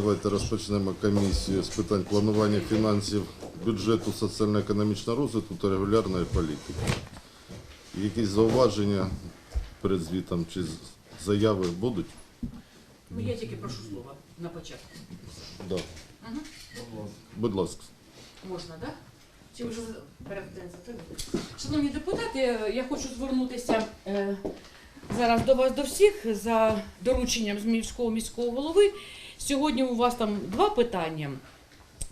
давайте розпочнемо комісію з питань планування фінансів, бюджету, соціально-економічного розвитку та регулярної політики. Якісь зауваження перед звітом чи заяви будуть? Ну, я тільки прошу слова на початку. Да. Будь ласка. Можна, так? Чи вже затвердили? Шановні депутати, я хочу звернутися е, зараз до вас до всіх за дорученням Зміївського міського голови. Сьогодні у вас там два питання,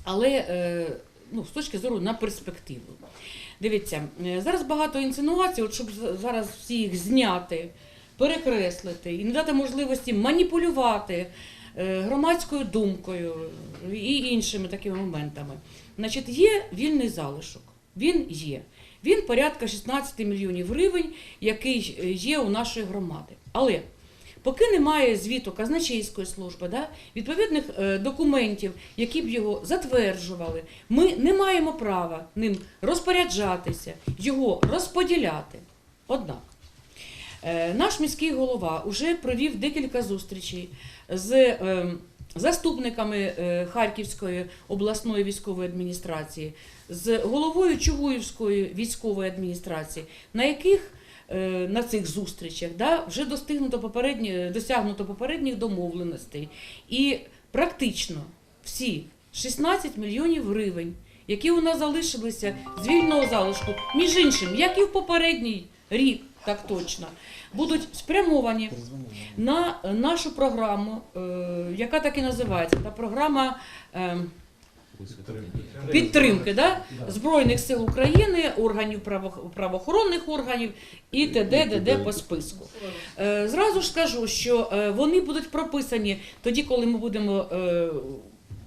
але е, ну, з точки зору на перспективу. Дивіться, е, зараз багато інсинуацій, от щоб зараз всі їх зняти, перекреслити і не дати можливості маніпулювати е, громадською думкою і іншими такими моментами. Значить, є вільний залишок. Він є. Він порядка 16 мільйонів гривень, який е, є у нашої громади. Але поки немає звіту казначейської служби, да, відповідних е, документів, які б його затверджували, ми не маємо права ним розпоряджатися, його розподіляти. Однак, е, наш міський голова вже провів декілька зустрічей з е, заступниками е, Харківської обласної військової адміністрації, з головою Чугуївської військової адміністрації, на яких е, на цих зустрічах да, вже достигнуто попередні, досягнуто попередніх домовленостей. І практично всі 16 мільйонів гривень, які у нас залишилися з вільного залишку, між іншим, як і в попередній рік, так точно, будуть спрямовані на нашу програму, е, яка так і називається, та програма. е, Підтримки да? Збройних сил України, органів право- правоохоронних органів і т.д. д.д. по списку. Е, Зразу ж скажу, що вони будуть прописані тоді, коли ми будемо.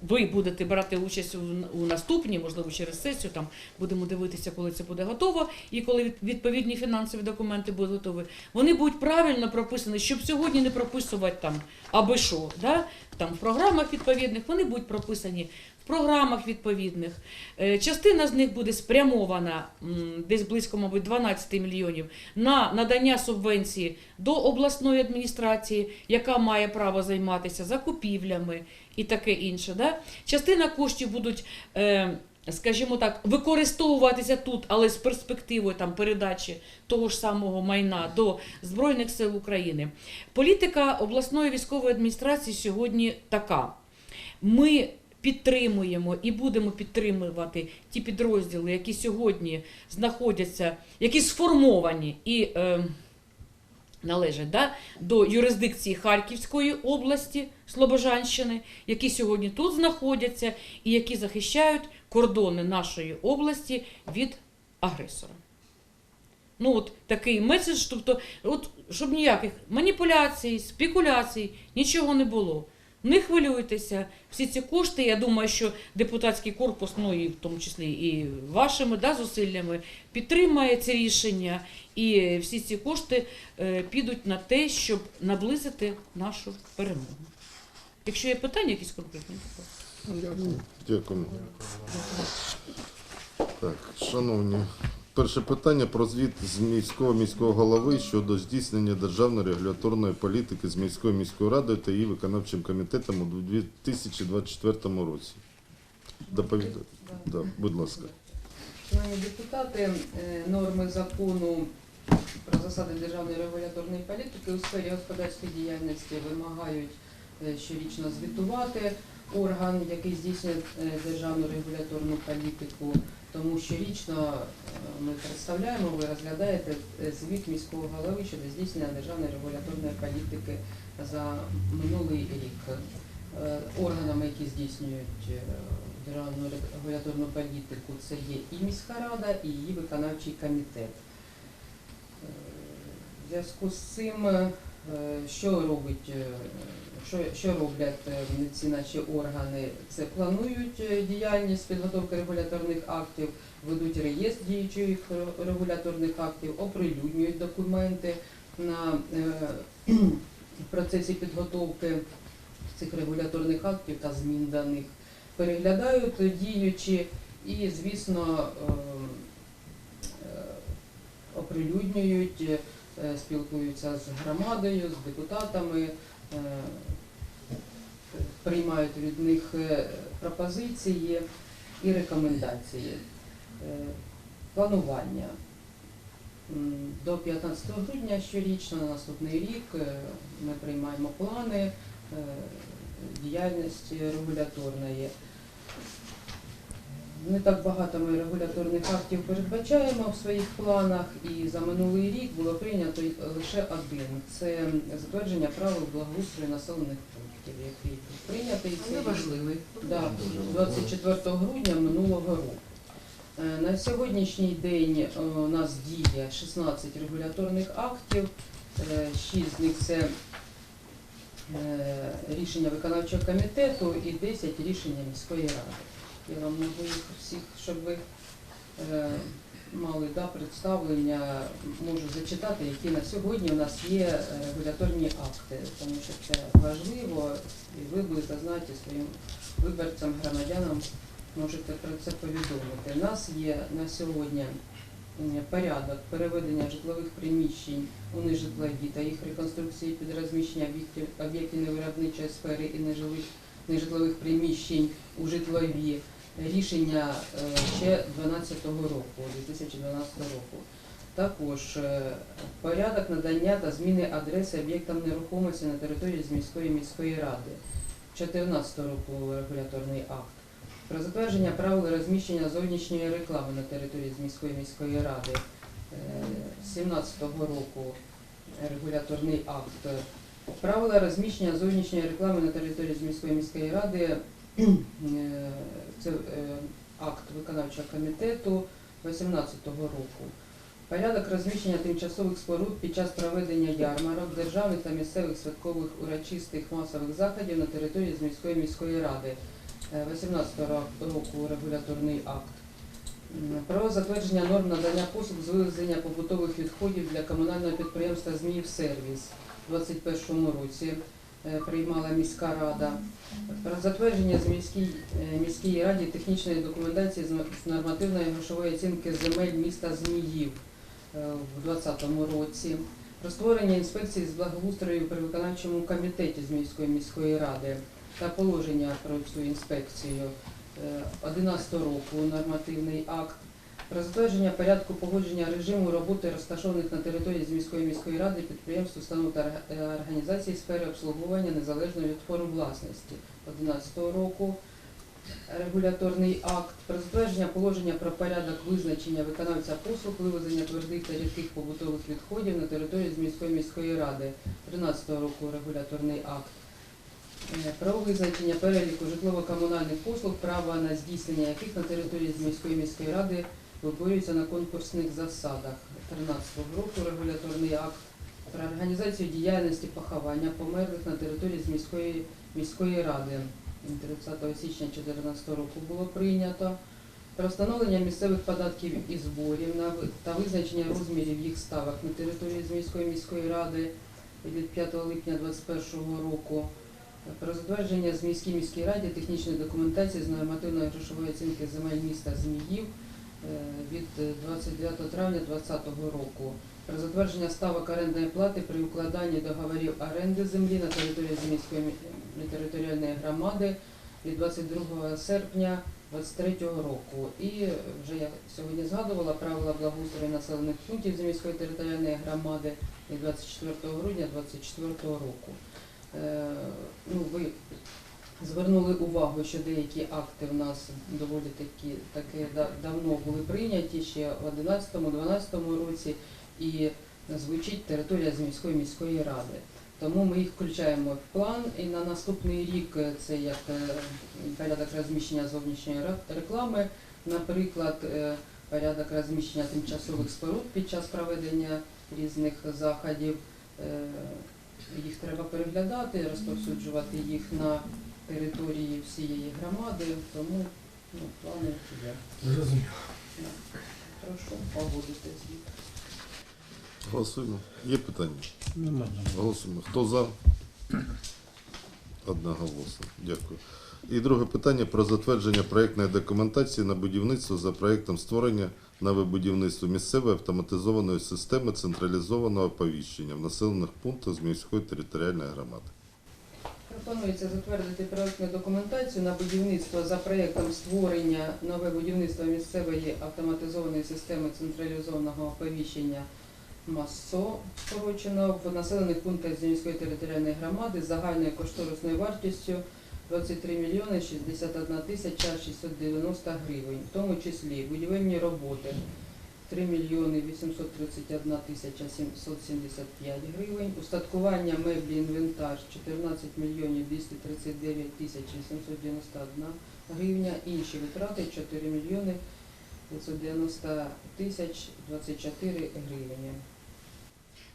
Ви будете брати участь у, наступній, можливо, через сесію. Там будемо дивитися, коли це буде готово, і коли від- відповідні фінансові документи будуть готові. Вони будуть правильно прописані, щоб сьогодні не прописувати там аби що. Да? Там в програмах відповідних вони будуть прописані в програмах відповідних. Е, Частина з них буде спрямована десь близько, мабуть, 12 мільйонів на надання субвенції до обласної адміністрації, яка має право займатися закупівлями і таке інше. Да? Частина коштів будуть. Е, Скажімо так, використовуватися тут, але з перспективою там передачі того ж самого майна до Збройних сил України. Політика обласної військової адміністрації сьогодні така. Ми підтримуємо і будемо підтримувати ті підрозділи, які сьогодні знаходяться, які сформовані і е, належать да, до юрисдикції Харківської області, Слобожанщини, які сьогодні тут знаходяться і які захищають кордони нашої області від агресора. Ну, от такий меседж, тобто, от, щоб ніяких маніпуляцій, спекуляцій, нічого не було. Не хвилюйтеся, всі ці кошти, я думаю, що депутатський корпус, ну і в тому числі і вашими да, зусиллями, підтримає це рішення, і всі ці кошти е, підуть на те, щоб наблизити нашу перемогу. Якщо є питання якісь конкретні, будь ласка. Дякую. Так, шановні, перше питання про звіт з міського міського голови щодо здійснення державної регуляторної політики з міською міською радою та її виконавчим комітетом у 2024 році. Доповідати. Да, будь ласка. Шановні депутати, е, норми закону про засади державної регуляторної політики у сфері господарської діяльності вимагають е, щорічно звітувати орган, який здійснює е, державну регуляторну політику. Тому щорічно е, ми представляємо, ви розглядаєте звіт міського голови щодо здійснення державної регуляторної політики за минулий рік. Органами, які здійснюють державну регуляторну політику, це є і міська рада, і її виконавчий комітет. В зв'язку з цим, е, що робить, е, що, що роблять е, ці наші органи? Це планують діяльність підготовки регуляторних актів, ведуть реєстр діючих регуляторних актів, оприлюднюють документи на е, процесі підготовки цих регуляторних актів та змін до них, переглядають діючі і, звісно, оприлюднюють, е, спілкуються з громадою, з депутатами, е, приймають від них е, пропозиції і рекомендації. Планування. До 15 грудня щорічно на наступний рік ми приймаємо плани діяльності регуляторної. Не так багато ми регуляторних актів передбачаємо в своїх планах, і за минулий рік було прийнято лише один. Це затвердження правил благоустрою населених пунктів, який прийнятий рік. важливий. Да, 24 грудня минулого року. Е, На сьогоднішній день е, у нас діє 16 регуляторних актів, 6 з них це е, рішення виконавчого комітету і 10 рішення міської ради. Я вам можу їх всіх, щоб ви е, мали да, представлення, можу зачитати, які на сьогодні у нас є регуляторні акти, тому що це важливо, і ви будете знати своїм виборцям, громадянам, можете про це повідомити. У нас є на сьогодні порядок переведення житлових приміщень у нежитлові та їх реконструкції під розміщення об'єктів невиробничої сфери і нежитлових приміщень у житлові. Рішення е, ще 12 року, 2012 року. Також е, порядок надання та зміни адреси об'єктам нерухомості на території з міської міської ради. 2014 року регуляторний акт. Про затвердження правил розміщення зовнішньої реклами на території з міської міської ради. 2017 року регуляторний акт. Правила розміщення зовнішньої реклами на території з міської міської ради. Е, е, виконавчого комітету 2018 року. Порядок розміщення тимчасових споруд під час проведення ярмарок, державних та місцевих святкових урочистих масових заходів на території з міської міської ради. 2018 року регуляторний акт. Про затвердження норм надання послуг з вивезення побутових відходів для комунального підприємства «Зміїв Сервіс» у 2021 році е, приймала міська рада. Про затвердження з міській, е, міській раді технічної документації з нормативної грошової оцінки земель міста Зміїв е, в 2020 році. Про створення інспекції з благоустрою при виконавчому комітеті з міської міської ради та положення про цю інспекцію 11 року нормативний акт. Про затвердження порядку погодження режиму роботи розташованих на території з міської міської ради підприємств, установ та е, організацій сфери обслуговування незалежно від форм власності 11 року. Регуляторний акт про затвердження положення про порядок визначення виконавця послуг вивезення твердих та рідких побутових відходів на території з міської міської ради 13 року регуляторний акт. Е, Про визначення переліку житлово-комунальних послуг, права на здійснення яких на території з міської міської ради виборюється на конкурсних засадах. 13 року регуляторний акт про організацію діяльності поховання померлих на території з міської міської ради. 30 січня 2014 року було прийнято. Про встановлення місцевих податків і зборів та визначення розмірів їх ставок на території з міської міської ради від 5 липня 2021 року. Про затвердження з міській раді технічної документації з нормативної грошової оцінки земель міста Зміїв від е, 29 травня 2020 року. Про затвердження ставок орендної плати при укладанні договорів оренди землі на території Зміївської територіальної громади від 22 серпня 2023 року. І вже я сьогодні згадувала правила благоустрою населених пунктів Зміївської територіальної громади від 24 грудня 2024 року. Е, ну, ви звернули увагу, що деякі акти в нас доволі такі, таки давно були прийняті ще в 11-12 році і звучить територія з міської міської ради. Тому ми їх включаємо в план і на наступний рік це як е, порядок розміщення зовнішньої реклами, наприклад, е, порядок розміщення тимчасових споруд під час проведення різних заходів. Е, Їх треба переглядати, розповсюджувати їх на території всієї громади, тому ну, плани є. Зрозуміло. Прошу погодити звіт. Голосуємо. Є питання? Нема. Голосуємо. Хто за? Одноголосно. Дякую. І друге питання про затвердження проєктної документації на будівництво за проєктом створення нове будівництво місцевої автоматизованої системи централізованого оповіщення в населених пунктах з міської територіальної громади. Про Пропонується затвердити проектну документацію на будівництво за проєктом створення нове будівництво місцевої автоматизованої системи централізованого оповіщення МАСО, скорочено в населених пунктах Зінської територіальної громади загальною кошторисною вартістю 23 мільйони 61 тисяча 690 гривень, в тому числі будівельні роботи 3 мільйони 831 тисяча 775 гривень, устаткування меблі інвентар 14 мільйонів 239 тисяч 891 гривня, інші витрати 4 мільйони 590 тисяч 24 гривні.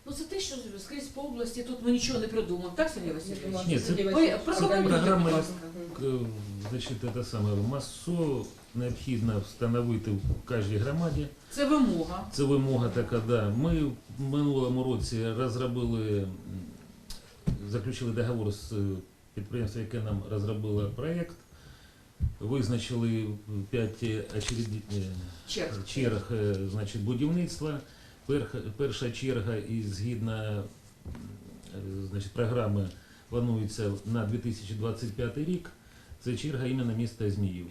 Ну це те, що скрізь по області, тут ми нічого не придумаємо, так, Сергій Васильович? Ні, це- Ой, прокоментуйте, Програма будь ласка. К- Значить, це саме МАСО необхідно встановити в кожній громаді. Це вимога. Це вимога така, да. Ми в минулому році розробили, заключили договор з підприємством, яке нам розробило проєкт. Визначили 5 очереди, е, Черг. черг е, значить, будівництва. Перша черга і згідно значить, програми планується на 2025 рік. Це черга іменно міста Зміїв.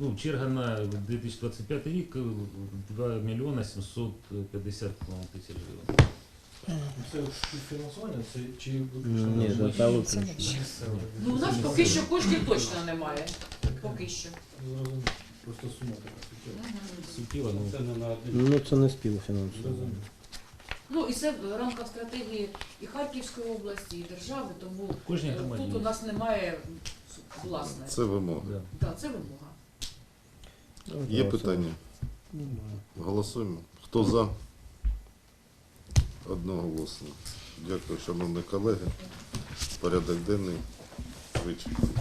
Ну, черга на 2025 рік е, 2 мільйона 750 тисяч гривень. Це фінансування, це чи Ні, виключно та виключно. Ну, у нас поки що коштів точно немає. Поки що. Зрозуміло. Просто сума така суттєва. Суттєво, ну, Це не на один. Ну це не співфінансування. Зрозуміло. Ну і це в рамках стратегії і Харківської області, і держави, тому кожній е, громаді. тут у нас немає власне. Це вимога. Да. Так, це вимога. Є питання? Немає. Голосуємо. Хто за? Одноголосно. Дякую, шановні колеги. Порядок денний вичерпаний.